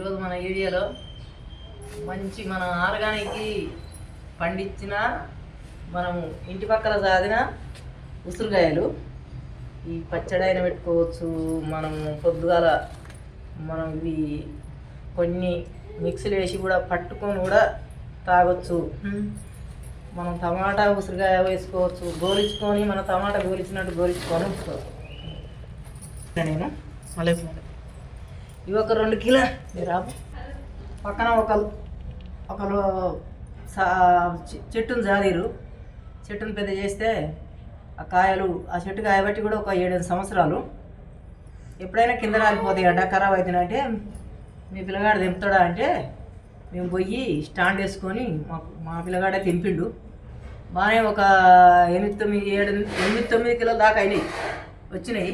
ఈరోజు మన ఏరియాలో మంచి మన ఆర్గానిక్ పండించిన మనము ఇంటి పక్కల సాదిన ఉసురుగాయలు ఈ పచ్చడి అయినా పెట్టుకోవచ్చు మనం పొద్దుగాల మనం ఇవి కొన్ని మిక్సీలు వేసి కూడా పట్టుకొని కూడా తాగొచ్చు. మనం టమాటా ఉసిరికాయ వేసుకోవచ్చు గోలించుకొని మన టమాటా గోలించినట్టు గోలించుకొని ఉంచుకోవచ్చు. నేను మళ్ళీ ఇవి ఒక రెండు కిలో. మీరు పక్కన ఒకరు ఒకరు సా చెట్టును జాదీరు చెట్టును పెద్ద చేస్తే ఆ కాయలు ఆ చెట్టు కాయ బట్టి కూడా ఒక ఏడెనిమిది సంవత్సరాలు. ఎప్పుడైనా కింద రాలిపోతాయి అడ్డ ఖరాబ్ అవుతున్నాయంటే మీ పిల్లగాడు తెంపుతాడా అంటే మేము పోయి స్టాండ్ వేసుకొని మా మా పిల్లగాడే తెంపిండు. బాగానే ఒక ఎనిమిది తొమ్మిది ఏడు ఎనిమిది తొమ్మిది కిలోల దాకా అయినాయి. వచ్చినాయి.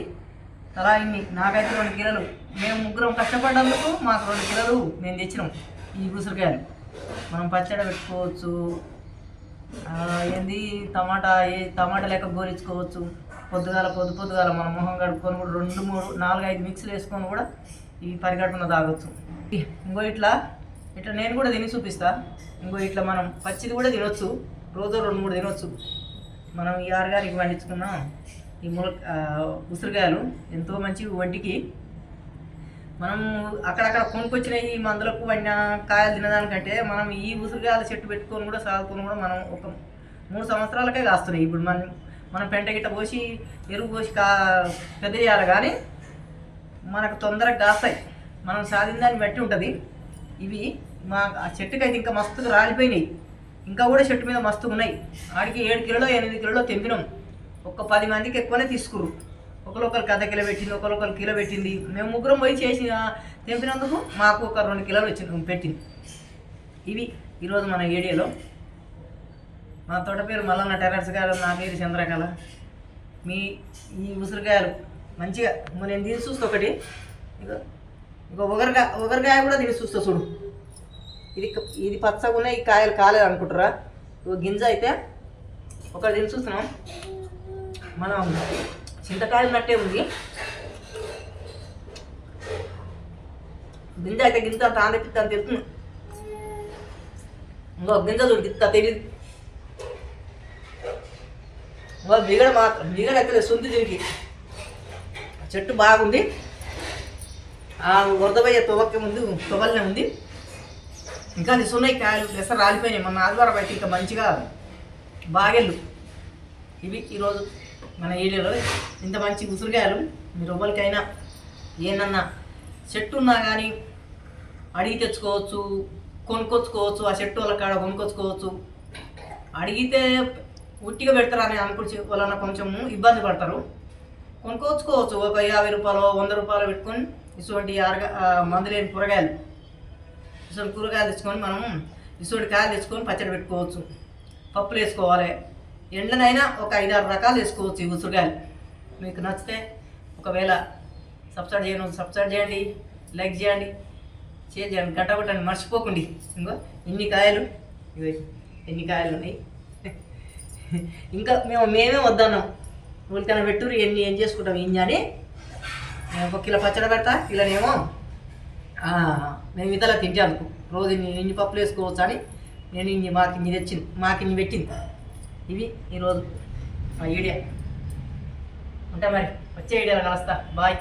అలా ఇన్ని. నాకైతే రెండు కిలోలు. మేము ముగ్గురం కష్టపడ్డందుకు మాకు రెండు కిలోలు మేము తెచ్చినాం ఈ ఉసిరికాయలు. మనం పచ్చడి పెట్టుకోవచ్చు. ఏంది? టమాటా ఏ టమాటా లెక్క గోరించుకోవచ్చు. పొద్దుగాల పొద్దు పొద్దుగాల మన మొహం కడుక్కొని కూడా రెండు మూడు నాలుగు ఐదు మిక్స్లు వేసుకొని కూడా ఈ పరిగెట్టున తాగొచ్చు. ఇంకో ఇట్లా ఇట్లా నేను కూడా తిని చూపిస్తా. ఇంకో ఇట్లా మనం పచ్చిది కూడా తినొచ్చు. రోజు రెండు మూడు తినొచ్చు. మనం ఈ ఆర్గానిక్ పండించుకున్నాం ఈ ముల ఉసిరికాయలు ఎంతో మంచి వంటికి మనం అక్కడక్కడ కొనుక్కొచ్చిన ఈ మందులకు పడిన కాయలు తినడానికంటే మనం ఈ ఉసిరికాయల చెట్టు పెట్టుకొని కూడా సాగుకొని కూడా మనం ఒక మూడు సంవత్సరాలకే కాస్తున్నాయి. ఇప్పుడు మనం మనం పెంట గిట్ట పోసి ఎరువు పోసి కా పెద్ద చేయాలి కానీ మనకు తొందరగా కాస్తాయి. మనం సాధిన దాన్ని బట్టి ఉంటుంది. ఇవి మా ఆ చెట్టుకి అయితే ఇంకా మస్తుగా రాలిపోయినాయి. ఇంకా కూడా చెట్టు మీద మస్తుగా ఉన్నాయి. ఆడికి ఏడు కిలోలో ఎనిమిది కిలోలో తెంపినాం. ఒక్క పది మందికి ఎక్కువనే తీసుకురు. ఒకరొకరు కథ కిలో పెట్టింది ఒకరొకరు కిలో పెట్టింది. మేము ముగ్గురం పోయి చేసి తెంపినందుకు మాకు ఒక రెండు కిలోలు వచ్చి పెట్టింది. ఇవి ఈరోజు మన ఏరియాలో మా తోట పేరు మల్లన్న టెర్రస్ గారు నా పేరు చంద్రకళ. మీ ఈ ఉసిరికాయలు మంచిగా నేను దీన్ని చూస్తా ఒకటి. ఇగో ఇక ఒకరికాయ ఒకరికాయ కూడా దీన్ని చూస్తా చూడు. ఇది ఇది పచ్చగా ఉన్నాయి ఈ కాయలు కాలేదు అనుకుంటారా గింజ అయితే ఒకటి తిని చూస్తున్నాం. మనం చింతకాయలు నట్టే ఉంది. గింజ అయితే గింజ అంత ఆంధ్రపిత్త అని తెలుస్తుంది ఇంకో గింజ చూడు గిత్త తెలియదు ఇంకో బిగడ మాత్రం బిగడ అయితే సొంతి దీనికి. చెట్టు బాగుంది. ఆ వరదపోయే తొవక్క ముందు తువల్లే ఉంది. ఇంకా నిసున్నాయి కాయలు ఎసరు రాలిపోయినాయి. మొన్న ఆదివారం అయితే ఇంకా మంచిగా బాగెళ్ళు. ఇవి ఈరోజు మన ఏరియాలో ఇంత మంచి ఉసిరికాయలు మీరు ఎవరికైనా ఏనన్నా చెట్టు ఉన్నా కానీ అడిగి తెచ్చుకోవచ్చు కొనుక్కొచ్చుకోవచ్చు ఆ చెట్టు వాళ్ళ కాడ కొనుక్కొచ్చుకోవచ్చు. అడిగితే ఉట్టిగా పెడతారని అనుకుని వలన కొంచెం ఇబ్బంది పడతారు. కొనుక్కొచ్చుకోవచ్చు ఒక యాభై రూపాయలు వంద రూపాయలు పెట్టుకొని ఇటువంటి అరగ మందులేని కూరగాయలు. ఇటువంటి కూరగాయలు తెచ్చుకొని మనం ఇటువంటి కాయలు తెచ్చుకొని పచ్చడి పెట్టుకోవచ్చు. పప్పులు వేసుకోవాలి. ఎండనైనా ఒక ఐదారు రకాలు వేసుకోవచ్చు ఈ ఉసిరికాయలు మీకు నచ్చితే ఒకవేళ సబ్స్క్రైబ్ చేయను సబ్స్క్రైబ్ చేయండి లైక్ చేయండి షేర్ చేయండి గంట కొట్టండి మర్చిపోకండి. ఇంకో ఇన్ని కాయలు ఇగో ఎన్ని కాయలు ఉన్నాయి. ఇంకా మేము మేమే వద్దన్నాం. ఉలికన పెట్టురు ఎన్ని ఏం చేసుకుంటాం ఇన్ని అని ఒక కిలో పచ్చడి పెడతా కిలోనేమో మేము ఇతలా తింటే అందుకు రోజు ఇన్ని ఇన్ని పప్పులు వేసుకోవచ్చు అని నేను ఇన్ని మాకు ఇన్ని తెచ్చింది మాకు ఇన్ని పెట్టింది. ఇవి ఈరోజు. ఐడియా ఉంటా మరి వచ్చే ఐడియాలో కలుస్తా. బాయ్